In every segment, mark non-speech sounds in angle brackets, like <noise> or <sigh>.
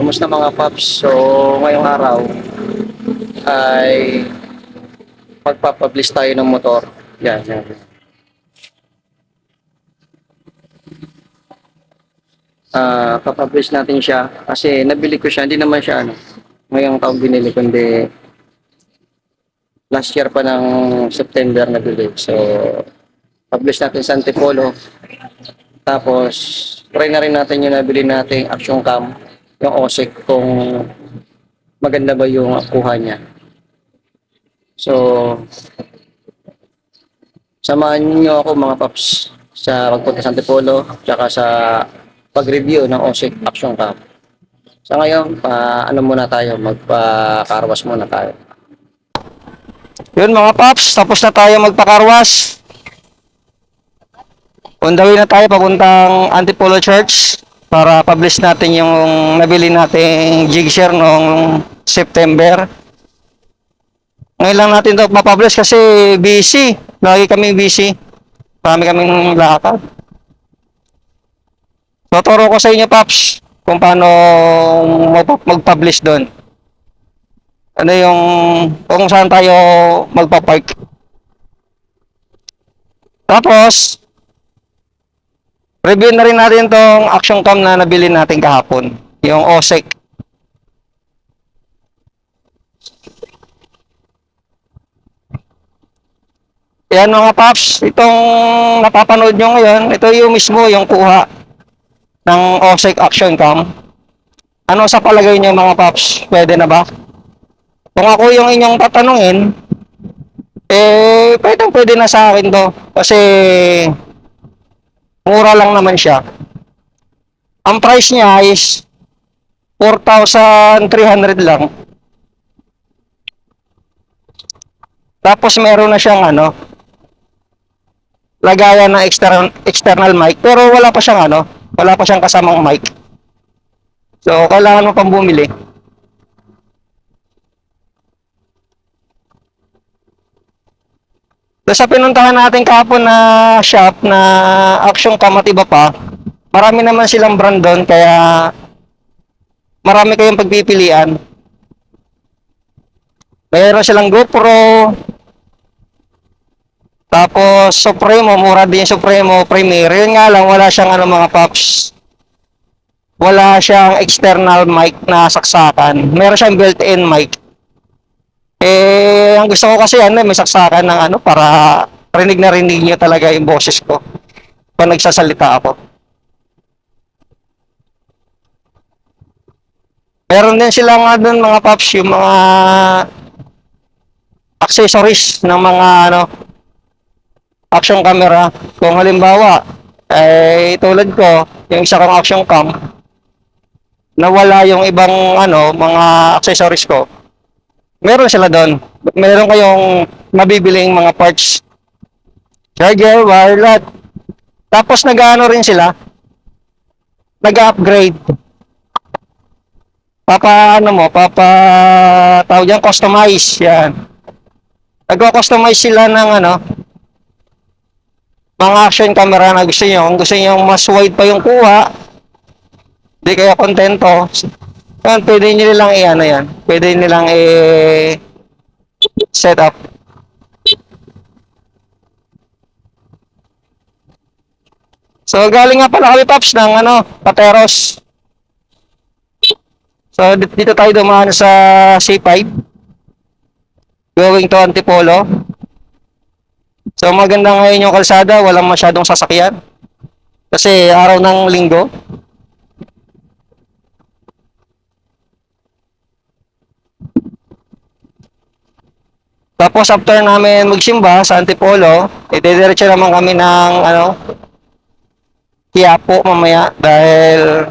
Kumusta mga paps? So, ngayong araw ay magpapublish tayo ng motor. Yan, yan. Ah, papublish natin siya kasi nabili ko siya, hindi naman siya ano, ngayong taong binili kundi last year pa ng September nabili. So, publish natin sa Antipolo. Tapos, try na rin natin yung nabili nating action cam, yung OSEC, kung maganda ba yung kuha niya. So, samahan niyo ako mga paps sa pagpunta sa Antipolo, tsaka sa pag-review ng OSEC action cam. Sa ngayon, pa, ano muna tayo, magpa-carwash muna tayo. Yun mga paps, tapos na tayo magpakarwas. On the way na tayo papuntang Antipolo Church para publish natin yung nabili nating jig share noong September. Ngayon lang natin to mapublish kasi busy. Lagi kami busy. Marami kaming lakad. Tuturo ko sa inyo, Paps, kung paano mag- mag-publish doon. Ano yung, kung saan tayo magpa-park. Tapos, review na rin natin tong action cam na nabili natin kahapon. Yung OSEC. Yan mga paps, itong napapanood nyo ngayon, ito yung mismo yung kuha ng OSEC action cam. Ano sa palagay nyo mga paps? Pwede na ba? Kung ako yung inyong tatanungin, eh, pwede pwede na sa akin to. Kasi, mura lang naman siya. Ang price niya is 4,300 lang. Tapos meron na siyang ano, lagayan ng external, external mic. Pero wala pa siyang ano, wala pa siyang kasamang mic. So, kailangan mo pang bumili. Doon sa pinuntahan natin kahapon na shop na Action Kamatiba pa, marami naman silang brand doon kaya marami kayong pagpipilian. Mayroon silang GoPro, tapos Supremo, mura din Supremo Premier. Yun nga lang, wala siyang ano mga pops. Wala siyang external mic na saksakan. Meron siyang built-in mic. Eh, ang gusto ko kasi ano, may saksakan ng ano para rinig na rinig niyo talaga yung boses ko pag nagsasalita ako. Meron din sila nga doon mga pops yung mga accessories ng mga ano action camera. Kung halimbawa, eh tulad ko, yung isa kong action cam, nawala yung ibang ano, mga accessories ko. Meron sila doon. Meron kayong mabibiling mga parts. Charger, wire Tapos nag-ano rin sila, nag-upgrade. Papa, ano mo, papa, tawag yan, customize, yan. Nagko-customize sila ng ano, mga action camera na gusto nyo. Kung gusto nyo mas wide pa yung kuha, di kayo kontento, yan, pwede nilang i-ano yan. Pwede nilang i- set up. So, galing nga pala kami, Paps, ng ano, Pateros. So, di- dito tayo dumaan sa C5. Going to Antipolo. So maganda ngayon yung kalsada, walang masyadong sasakyan. Kasi araw ng linggo. Tapos after namin magsimba sa Antipolo, idediretso naman kami ng ano, Quiapo mamaya dahil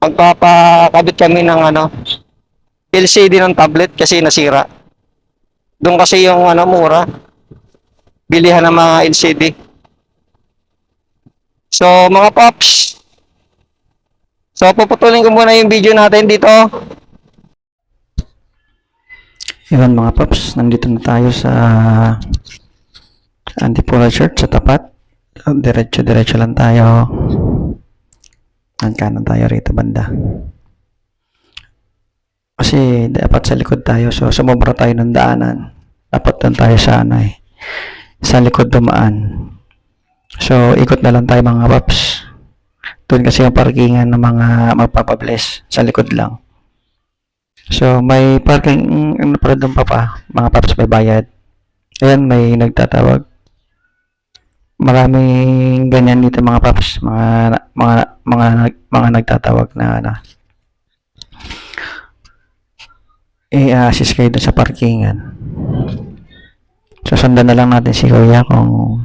magpapakabit kami ng ano, LCD ng tablet kasi nasira. Doon kasi yung ano mura bilihan ng mga LCD. So, mga pops. So, puputulin ko muna yung video natin dito. Yun mga paps, nandito na tayo sa Antipolo Church sa tapat. Diretso-diretso lang tayo. Ang kanan tayo rito banda. Kasi dapat sa likod tayo. So, sumobra tayo ng daanan. Dapat doon tayo sa ano eh. Sa likod dumaan. So, ikot na lang tayo mga paps. Doon kasi yung parkingan ng mga magpapabless. Sa likod lang. So, may parking, ano pa doon pa pa. Mga paps may bayad. Ayan, may nagtatawag. Maraming ganyan dito mga paps. Mga, mga, mga, mga nagtatawag na ano. i-assist kayo dun sa parkingan. Susundan na lang natin si Kuya kung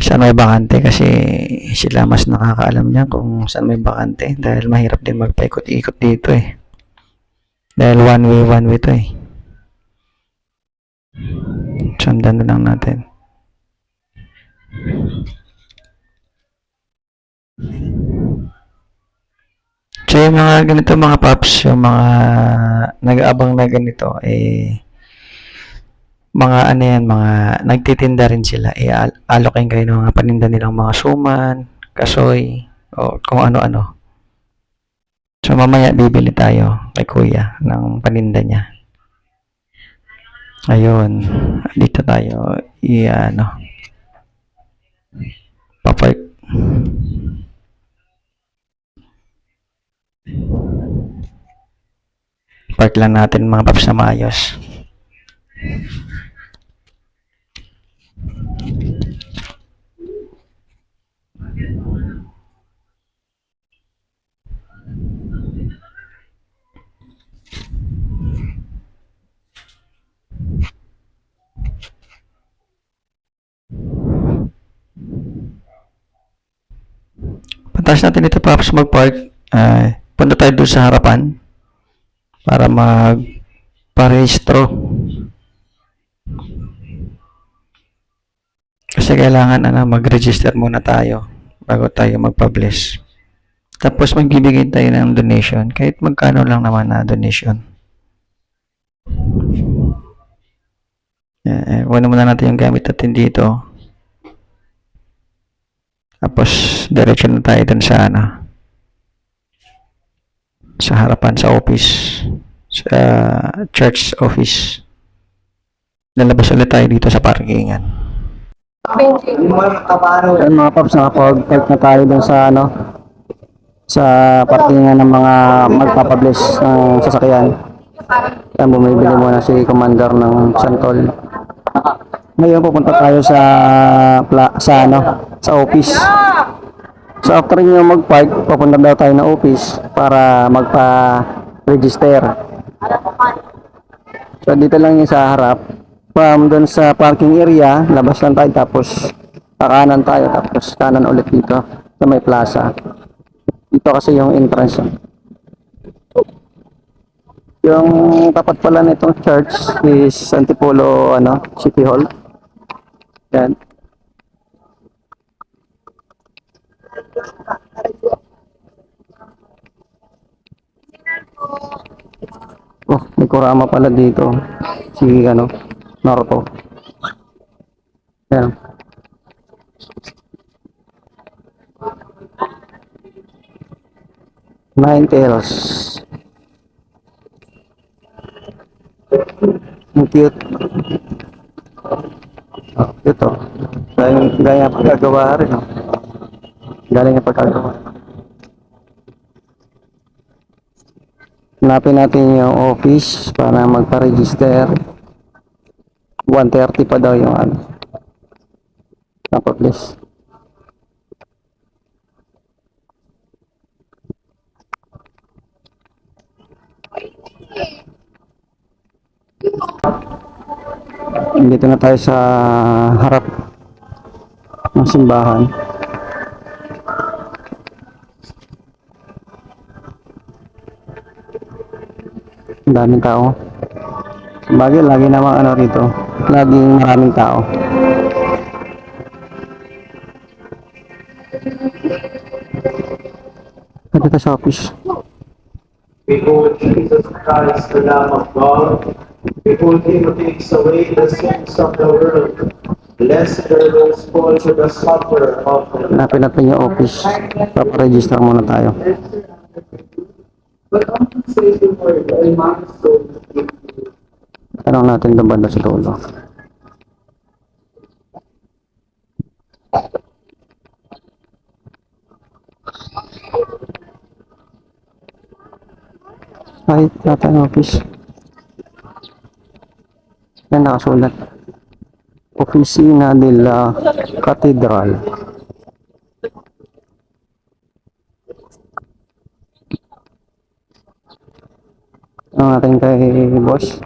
saan may bakante kasi sila mas nakakaalam niya kung saan may bakante dahil mahirap din magpaikot-ikot dito eh. Dahil one way, one way to eh. Sundan na lang natin. So yung mga ganito mga paps, yung mga nag-aabang na ganito, eh, mga ano yan, mga nagtitinda rin sila, eh, al- alokin kayo ng mga paninda nilang mga suman, kasoy, o kung ano-ano. So mamaya bibili tayo kay kuya ng paninda niya. Ayun, dito tayo, i ano, papark. Park lang natin mga paps na maayos. Pantas natin ito paps mag-park. Ah, punta tayo doon sa harapan para mag parehistro. Kasi kailangan ano, mag-register muna tayo bago tayo mag-publish. Tapos magbibigay tayo ng donation, kahit magkano lang naman na donation. Eh, eh, kunin muna natin yung gamit natin dito. Tapos, diretso na tayo dun sa ano, sa harapan, sa office, sa church office. Lalabas ulit tayo dito sa parkingan. Ayun mga paps, nakapag-park na tayo dun sa ano, sa parkingan ng mga magpapabless ng sasakyan. Yan, bumibili muna si Commander ng Santol. Ngayon pupunta tayo sa pla- sa ano, sa office. So after nyo mag-park, papunta daw tayo ng office para magpa-register. So dito lang yung sa harap. From doon sa parking area, labas lang tayo tapos kakanan tayo tapos kanan ulit dito sa may plaza. Dito kasi yung entrance. Yung tapat pala nitong church is Antipolo ano, City Hall. Yan. Oh, may kurama pala dito. Si ano, Naruto. Yan. Nine tails. Ang cute. Oh, oh. Gaya, gaya pagkagawa rin oh. Galing yung pagkagawa. Hanapin natin yung office para magpa-register. 1.30 pa daw yung ano. Napa-place. Dito na tayo sa harap ng simbahan. Ang daming tao. Bagay, lagi namang ano rito. Laging maraming tao. Dito sa office. Behold Jesus Christ, the Lamb of God. Behold him takes away the sins of the world. Blessed are those born to the supper of the. Hanapin natin yung office. Paparegister muna tayo. But I'm say the word, a milestone. Tanong natin doon banda sa dulo. Ay, yata ng office. Yan nakasulat. Oficina de la Catedral. Ang ating kay boss.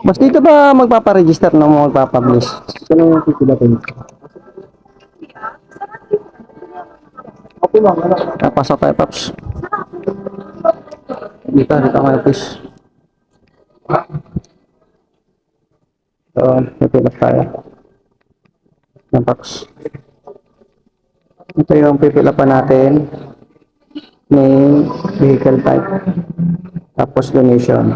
Mas dito ba magpaparegister na mo magpapublish? Sino yung pipilitin? Okay lang? Napasok tayo, Paps. Dito, dito kayo, please. So, pipilap tayo. Yan, Paps. Ito yung pipilapan natin. Name, vehicle type. Tapos donation.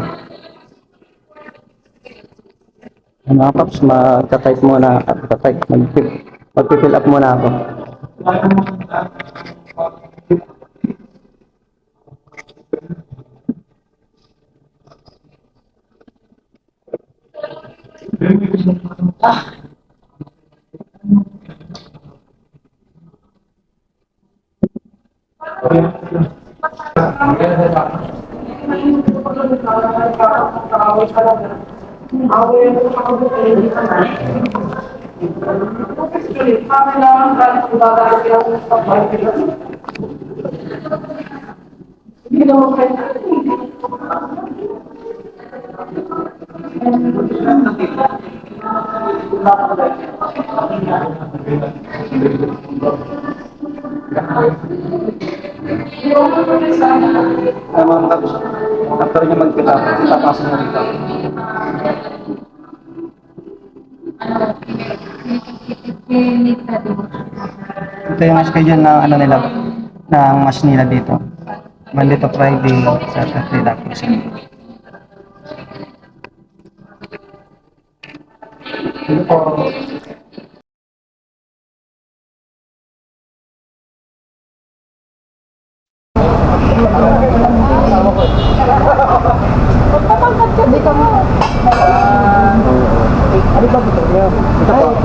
Ano mga Paps, magka-type muna. Magka-type. Mag- Mag-fill up muna ako. Hindi naman kayo. Ay, mga Paps. After niya mag-fill up, itapasan mo dito. Ito yung schedule na ano nila, ng mas nila dito. Monday to Friday, Saturday, tapos Ito? Ito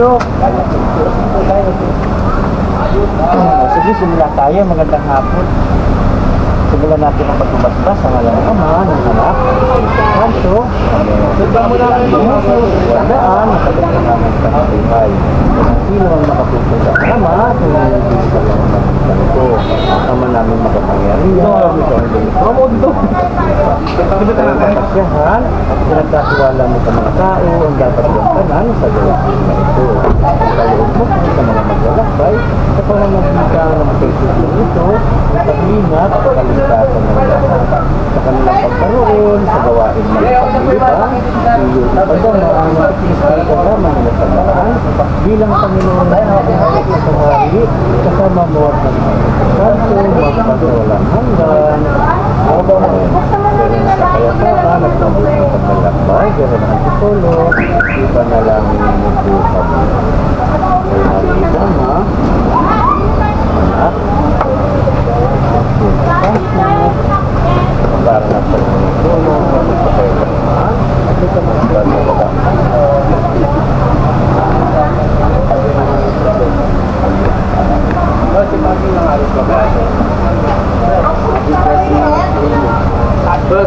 po. Sige, simula tayo. Magandang hapon. Simulan natin ang pagbumasbas sa ngalan ng Ama, ng Anak, ng Santo. Sundan mo namin ang mga Wandaan, nakalimutan namin sa buhay. Kung sino ang makapuso sa Ama, tumulong sa mga ng Santo. Ama namin makapangyarihan. Ito. Ang. Ito. Ang kapasyahan at pinagkatiwala mo sa mga tao. Ang dapat gantanan sa gawin na ito. Ang kaloob mo sa mga maglalakbay sa pamamagitan ng Facebook na ito, ang pag-ingat at kaligtasan ng lahat. Sa kanilang pagkaroon, sa gawain ng paglibang, iyo ipagdamaan at ispagdama nila sa daan, bilang Panginoon na ating sa hari, kasama mo at ng santo, magpagawalang hanggan. Amen. Pero sa kayapanan at mabuti ng paglalakbay, pero ng antipolo, ipanalangin mo po kami. Kay Maria Ama, anak, para na sa tulong ng pagkakailangan at ito mga pagkakailangan. Kasi pagi ng alis ka ba? Bus.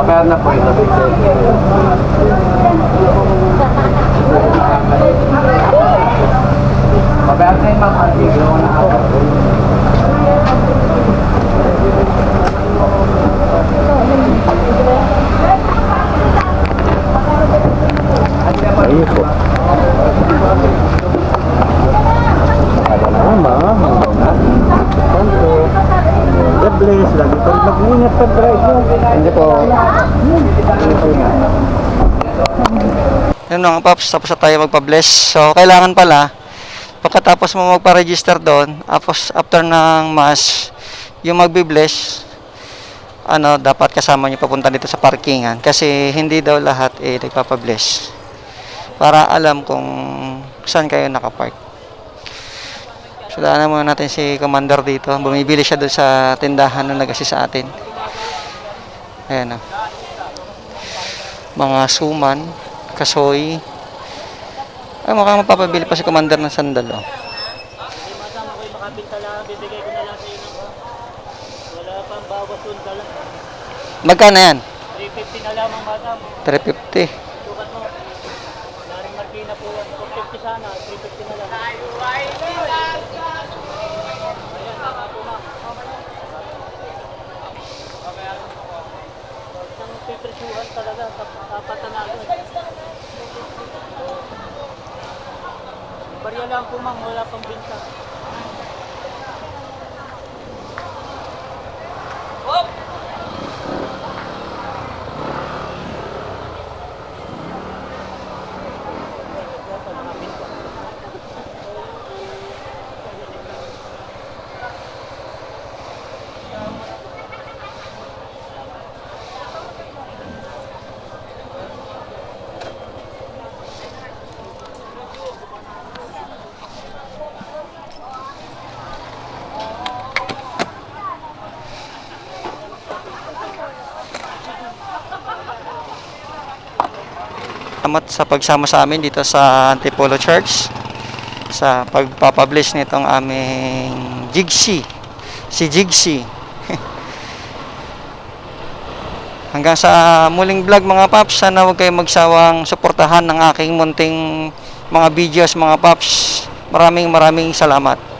Abayar na po ito. Mabayar na yung mga artiglo na ako. Ayun po. Ada na ama, mga anak, santo, God bless, lagi po mag-ingat pag drive mo. Hindi po. Yun mga paps, tapos na tayo magpa-bless. So, kailangan pala, pagkatapos mo magpa-register doon, tapos after ng mass, yung magbi-bless, ano, dapat kasama nyo papunta dito sa parkingan. Kasi hindi daw lahat eh nagpapa-bless. Para alam kung saan kayo nakapark. So daanan muna natin si Commander dito. Bumibili siya doon sa tindahan na nag-assist sa atin. Ayan o. Mga suman, kasoy. Ay, mukhang mapapabili pa si Commander ng sandal oh. Masama ko yung makabinta lang, bibigay ko na lang sa inyo. Wala pang bawas lang. Magkano yan? 350 na lamang madam. 350. Sukat mo. Laring Martina po yan. 450 sana, 350 na lang. Ayan, tama po ma'am. Ang pipresyuhan talaga, tap- tapat na agad. Barya lang po ma'am, wala pang binta. Salamat sa pagsama sa amin dito sa Antipolo Church sa pagpapublish nitong aming Jigsy si Jigsy <laughs> hanggang sa muling vlog mga paps sana huwag kayong magsawang suportahan ng aking munting mga videos mga paps. Maraming maraming salamat